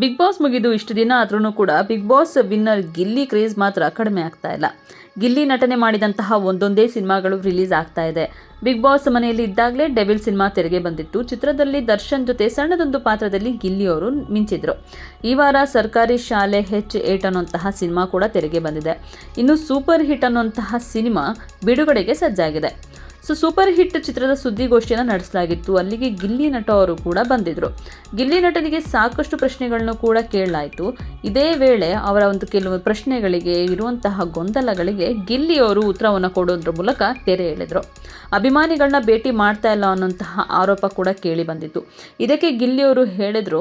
Big boss ಮುಗಿದು ಇಷ್ಟು ದಿನ ಆದ್ರೂ ಕೂಡ big boss winner Gilli craze ಮಾತ್ರ ಕಡಿಮೆ ಆಗ್ತಾ ಇಲ್ಲ. ಗಿಲ್ಲಿ ನಟನೆ ಮಾಡಿದಂತಹ ಒಂದೊಂದೇ ಸಿನಿಮಾಗಳು ರಿಲೀಸ್ ಆಗ್ತಾ ಇದೆ. ಬಿಗ್ ಬಾಸ್ ಮನೆಯಲ್ಲಿ ಇದ್ದಾಗಲೇ ಡೆವಿಲ್ ಸಿನಿಮಾ ತೆರೆಗೆ ಬಂದಿತ್ತು. ಚಿತ್ರದಲ್ಲಿ ದರ್ಶನ್ ಜೊತೆ ಸಣ್ಣದೊಂದು ಪಾತ್ರದಲ್ಲಿ ಗಿಲ್ಲಿ ಅವರು ಮಿಂಚಿದ್ರು. ಈ ವಾರ ಸರ್ಕಾರಿ ಶಾಲೆ ಹೆಚ್ ಏಟ್ ಅನ್ನುವಂತಹ ಸಿನಿಮಾ ಕೂಡ ತೆರೆಗೆ ಬಂದಿದೆ. ಇನ್ನು ಸೂಪರ್ ಹಿಟ್ ಅನ್ನುವಂತಹ ಸಿನಿಮಾ ಬಿಡುಗಡೆಗೆ ಸಜ್ಜಾಗಿದೆ. ಸೊ ಸೂಪರ್ ಹಿಟ್ ಚಿತ್ರದ ಸುದ್ದಿಗೋಷ್ಠಿಯನ್ನು ನಡೆಸಲಾಗಿತ್ತು. ಅಲ್ಲಿಗೆ ಗಿಲ್ಲಿ ನಟ ಅವರು ಕೂಡ ಬಂದಿದ್ರು. ಗಿಲ್ಲಿ ನಟನಿಗೆ ಸಾಕಷ್ಟು ಪ್ರಶ್ನೆಗಳನ್ನು ಕೂಡ ಕೇಳಲಾಯಿತು. ಇದೇ ವೇಳೆ ಅವರ ಒಂದು ಕೆಲವು ಪ್ರಶ್ನೆಗಳಿಗೆ ಇರುವಂತಹ ಗೊಂದಲಗಳಿಗೆ ಗಿಲ್ಲಿ ಅವರು ಉತ್ತರವನ್ನು ಕೊಡೋದ್ರ ಮೂಲಕ ತೆರೆ ಎಳೆದ್ರು. ಅಭಿಮಾನಿಗಳನ್ನ ಭೇಟಿ ಮಾಡ್ತಾ ಇಲ್ಲ ಅನ್ನೋಂತಹ ಆರೋಪ ಕೂಡ ಕೇಳಿ ಬಂದಿತ್ತು. ಇದಕ್ಕೆ ಗಿಲ್ಲಿ ಅವರು ಹೇಳಿದ್ರು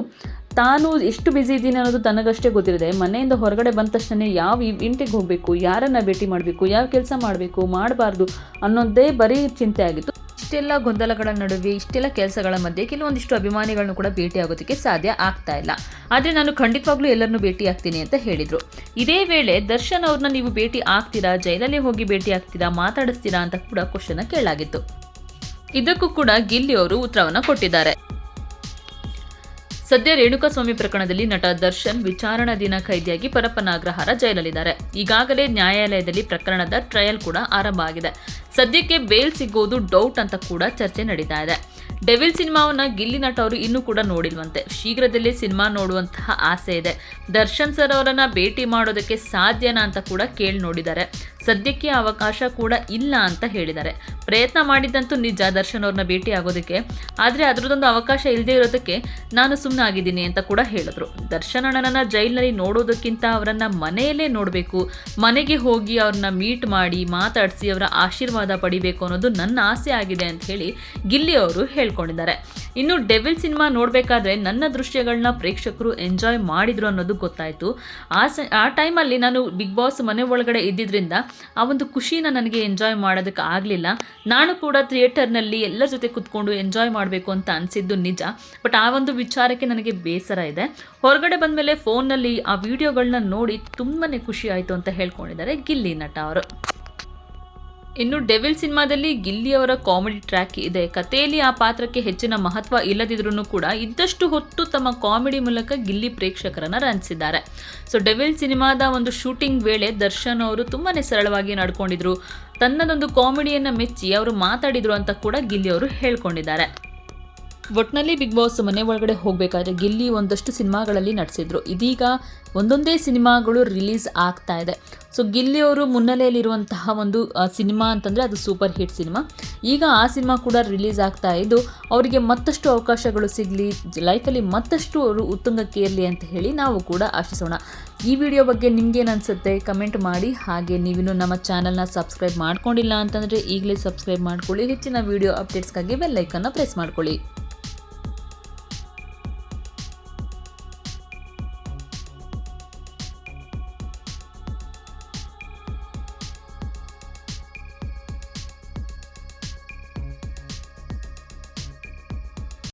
ತಾನು ಎಷ್ಟು ಬ್ಯುಸಿ ಇದ್ದೀನಿ ಅನ್ನೋದು ತನಗಷ್ಟೇ ಗೊತ್ತಿರದೆ, ಮನೆಯಿಂದ ಹೊರಗಡೆ ಬಂದ ತಕ್ಷಣ ಯಾವ ಇಂಟಿಗೆ ಹೋಗಬೇಕು, ಯಾರನ್ನ ಭೇಟಿ ಮಾಡಬೇಕು, ಯಾವ ಕೆಲಸ ಮಾಡಬೇಕು, ಮಾಡಬಾರ್ದು ಅನ್ನೋದೇ ಬರೀ ಚಿಂತೆ ಆಗಿತ್ತು. ಇಷ್ಟೆಲ್ಲ ಗೊಂದಲಗಳ ನಡುವೆ, ಇಷ್ಟೆಲ್ಲ ಕೆಲಸಗಳ ಮಧ್ಯೆ ಕೆಲವೊಂದಿಷ್ಟು ಅಭಿಮಾನಿಗಳನ್ನು ಕೂಡ ಭೇಟಿ ಆಗೋದಕ್ಕೆ ಸಾಧ್ಯ ಆಗ್ತಾ ಇಲ್ಲ. ಆದರೆ ನಾನು ಖಂಡಿತವಾಗ್ಲೂ ಎಲ್ಲರನ್ನೂ ಭೇಟಿ ಆಗ್ತೀನಿ ಅಂತ ಹೇಳಿದರು. ಇದೇ ವೇಳೆ ದರ್ಶನ್ ಅವ್ರನ್ನ ನೀವು ಭೇಟಿ ಆಗ್ತೀರಾ, ಜೈಲಲ್ಲಿ ಹೋಗಿ ಭೇಟಿ ಆಗ್ತೀರಾ, ಮಾತಾಡಿಸ್ತೀರಾ ಅಂತ ಕೂಡ ಕ್ವಶನ್ ಕೇಳಲಾಗಿತ್ತು. ಇದಕ್ಕೂ ಕೂಡ ಗಿಲ್ಲಿ ಅವರು ಉತ್ತರವನ್ನು ಕೊಟ್ಟಿದ್ದಾರೆ. ಸದ್ಯ ರೇಣುಕಾಸ್ವಾಮಿ ಪ್ರಕರಣದಲ್ಲಿ ನಟ ದರ್ಶನ್ ವಿಚಾರಣಾಧೀನ ಖೈದಿಯಾಗಿ ಪರಪ್ಪನಾಗ್ರಹಾರ ಜೈಲಲ್ಲಿದ್ದಾರೆ. ಈಗಾಗಲೇ ನ್ಯಾಯಾಲಯದಲ್ಲಿ ಪ್ರಕರಣದ ಟ್ರಯಲ್ ಕೂಡ ಆರಂಭ ಆಗಿದೆ. ಸದ್ಯಕ್ಕೆ ಬೇಲ್ ಸಿಗೋದು ಡೌಟ್ ಅಂತ ಕೂಡ ಚರ್ಚೆ ನಡೀತಾ ಇದೆ. ಡೆವಿಲ್ ಸಿನಿಮಾವನ್ನ ಗಿಲ್ಲಿ ನಟ ಅವರು ಇನ್ನೂ ಕೂಡ ನೋಡಿಲ್ವಂತೆ. ಶೀಘ್ರದಲ್ಲೇ ಸಿನಿಮಾ ನೋಡುವಂತಹ ಆಸೆ ಇದೆ. ದರ್ಶನ್ ಸರ್ ಅವರನ್ನ ಭೇಟಿ ಮಾಡೋದಕ್ಕೆ ಸಾಧ್ಯನಾ ಅಂತ ಕೂಡ ಕೇಳಿ ನೋಡಿದ್ದಾರೆ. ಸದ್ಯಕ್ಕೆ ಅವಕಾಶ ಕೂಡ ಇಲ್ಲ ಅಂತ ಹೇಳಿದ್ದಾರೆ. ಪ್ರಯತ್ನ ಮಾಡಿದ್ದಂತೂ ನಿಜ, ದರ್ಶನ್ ಅವ್ರನ್ನ ಭೇಟಿ ಆಗೋದಕ್ಕೆ. ಆದರೆ ಅದರದೊಂದು ಅವಕಾಶ ಇಲ್ಲದೆ ಇರೋದಕ್ಕೆ ನಾನು ಸುಮ್ಮನೆ ಆಗಿದ್ದೀನಿ ಅಂತ ಕೂಡ ಹೇಳಿದ್ರು. ದರ್ಶನ್ ಅಣ್ಣನನ್ನ ಜೈಲಿನಲ್ಲಿ ನೋಡೋದಕ್ಕಿಂತ ಅವರನ್ನ ಮನೆಯಲ್ಲೇ ನೋಡಬೇಕು. ಮನೆಗೆ ಹೋಗಿ ಅವ್ರನ್ನ ಮೀಟ್ ಮಾಡಿ, ಮಾತಾಡಿಸಿ, ಅವರ ಆಶೀರ್ವಾದ ಪಡಿಬೇಕು ಅನ್ನೋದು ನನ್ನ ಆಸೆ ಆಗಿದೆ ಅಂತ ಹೇಳಿ ಗಿಲ್ಲಿ ಅವರು ಹೇಳ್ಕೊಂಡಿದ್ದಾರೆ. ಇನ್ನು ಡೆವಿಲ್ ಸಿನಿಮಾ ನೋಡಬೇಕಾದ್ರೆ ನನ್ನ ದೃಶ್ಯಗಳನ್ನ ಪ್ರೇಕ್ಷಕರು ಎಂಜಾಯ್ ಮಾಡಿದ್ರು ಅನ್ನೋದು ಗೊತ್ತಾಯಿತು. ಆ ಸ, ಆ ಟೈಮಲ್ಲಿ ನಾನು ಬಿಗ್ ಬಾಸ್ ಮನೆ ಒಳಗಡೆ ಇದ್ದಿದ್ರಿಂದ ಆ ಒಂದು ಖುಷಿನ ನನಗೆ ಎಂಜಾಯ್ ಮಾಡೋದಕ್ಕೆ ಆಗಲಿಲ್ಲ. ನಾನು ಕೂಡ ಥಿಯೇಟರ್ನಲ್ಲಿ ಎಲ್ಲರ ಜೊತೆ ಕುತ್ಕೊಂಡು ಎಂಜಾಯ್ ಮಾಡಬೇಕು ಅಂತ ಅನಿಸಿದ್ದು ನಿಜ. ಬಟ್ ಆ ಒಂದು ವಿಚಾರಕ್ಕೆ ನನಗೆ ಬೇಸರ ಇದೆ. ಹೊರಗಡೆ ಬಂದಮೇಲೆ ಫೋನ್ನಲ್ಲಿ ಆ ವಿಡಿಯೋಗಳನ್ನ ನೋಡಿ ತುಂಬಾ ಖುಷಿ ಆಯಿತು ಅಂತ ಹೇಳ್ಕೊಂಡಿದ್ದಾರೆ ಗಿಲ್ಲಿ ನಟ ಅವರು. ಇನ್ನು ಡೆವಿಲ್ ಸಿನಿಮಾದಲ್ಲಿ ಗಿಲ್ಲಿ ಅವರ ಕಾಮಿಡಿ ಟ್ರ್ಯಾಕ್ ಇದೆ. ಕಥೆಯಲ್ಲಿ ಆ ಪಾತ್ರಕ್ಕೆ ಹೆಚ್ಚಿನ ಮಹತ್ವ ಇಲ್ಲದಿದ್ರೂ ಕೂಡ ಇದ್ದಷ್ಟು ಹೊತ್ತು ತಮ್ಮ ಕಾಮಿಡಿ ಮೂಲಕ ಗಿಲ್ಲಿ ಪ್ರೇಕ್ಷಕರನ್ನ ರಂಜಿಸಿದ್ದಾರೆ. ಸೊ, ಡೆವಿಲ್ ಸಿನಿಮಾದ ಒಂದು ಶೂಟಿಂಗ್ ವೇಳೆ ದರ್ಶನ್ ಅವರು ತುಂಬಾನೇ ಸರಳವಾಗಿ ನಡ್ಕೊಂಡಿದ್ರು. ತನ್ನದೊಂದು ಕಾಮಿಡಿಯನ್ನ ಮೆಚ್ಚಿ ಅವರು ಮಾತಾಡಿದ್ರು ಅಂತ ಕೂಡ ಗಿಲ್ಲಿ ಅವರು ಹೇಳ್ಕೊಂಡಿದ್ದಾರೆ. ಒಟ್ನಲ್ಲಿ ಬಿಗ್ ಬಾಸ್ ಮನೆ ಒಳಗಡೆ ಹೋಗಬೇಕಾದ್ರೆ ಗಿಲ್ಲಿ ಒಂದಷ್ಟು ಸಿನಿಮಾಗಳಲ್ಲಿ ನಟಿಸಿದ್ರು ಇದೀಗ ಒಂದೊಂದೇ ಸಿನಿಮಾಗಳು ರಿಲೀಸ್ ಆಗ್ತಾ ಇದೆ. ಸೊ ಗಿಲ್ಲಿ ಅವರು ಮುನ್ನೆಲೆಯಲ್ಲಿರುವಂತಹ ಒಂದು ಸಿನಿಮಾ ಅಂತಂದರೆ ಅದು ಸೂಪರ್ ಹಿಟ್ ಸಿನಿಮಾ. ಈಗ ಆ ಸಿನಿಮಾ ಕೂಡ ರಿಲೀಸ್ ಆಗ್ತಾ ಇದ್ದು, ಅವರಿಗೆ ಮತ್ತಷ್ಟು ಅವಕಾಶಗಳು ಸಿಗಲಿ ಲೈಫಲ್ಲಿ ಮತ್ತಷ್ಟು ಅವರು ಉತ್ತುಂಗಕ್ಕೆ ಇರಲಿ ಅಂತ ಹೇಳಿ ನಾವು ಕೂಡ ಆಶಿಸೋಣ. ಈ ವಿಡಿಯೋ ಬಗ್ಗೆ ನಿಮ್ಗೇನು ಅನಿಸುತ್ತೆ ಕಮೆಂಟ್ ಮಾಡಿ. ಹಾಗೆ ನೀವಿನ್ನೂ ನಮ್ಮ ಚಾನಲ್ನ ಸಬ್ಸ್ಕ್ರೈಬ್ ಮಾಡ್ಕೊಂಡಿಲ್ಲ ಅಂತಂದರೆ ಈಗಲೇ ಸಬ್ಸ್ಕ್ರೈಬ್ ಮಾಡ್ಕೊಳ್ಳಿ. ಹೆಚ್ಚಿನ ವಿಡಿಯೋ ಅಪ್ಡೇಟ್ಸ್ಗಾಗಿ ಬೆಲ್ಲೈಕನ್ನು ಪ್ರೆಸ್ ಮಾಡ್ಕೊಳ್ಳಿ.